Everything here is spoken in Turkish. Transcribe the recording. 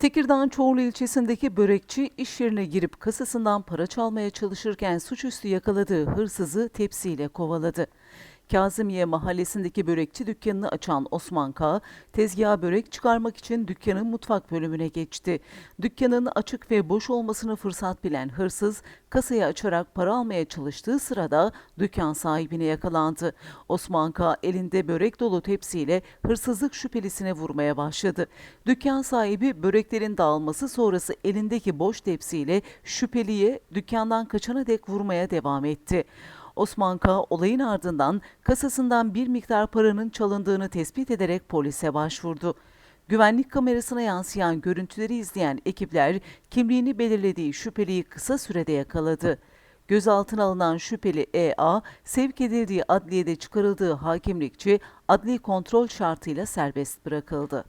Tekirdağ Çorlu ilçesindeki börekçi iş yerine girip kasasından para çalmaya çalışırken suçüstü yakaladığı hırsızı tepsiyle kovaladı. Kazımiye mahallesindeki börekçi dükkanını açan Osman K. tezgaha börek çıkarmak için dükkanın mutfak bölümüne geçti. Dükkanın açık ve boş olmasını fırsat bilen hırsız kasayı açarak para almaya çalıştığı sırada dükkan sahibine yakalandı. Osman K. elinde börek dolu tepsiyle hırsızlık şüphelisine vurmaya başladı. Dükkan sahibi böreklerin dağılması sonrası elindeki boş tepsiyle şüpheliye dükkandan kaçana dek vurmaya devam etti. Osman K. olayın ardından kasasından bir miktar paranın çalındığını tespit ederek polise başvurdu. Güvenlik kamerasına yansıyan görüntüleri izleyen ekipler kimliğini belirlediği şüpheliyi kısa sürede yakaladı. Gözaltına alınan şüpheli E.A. sevk edildiği adliyede çıkarıldığı hakimlikçi adli kontrol şartıyla serbest bırakıldı.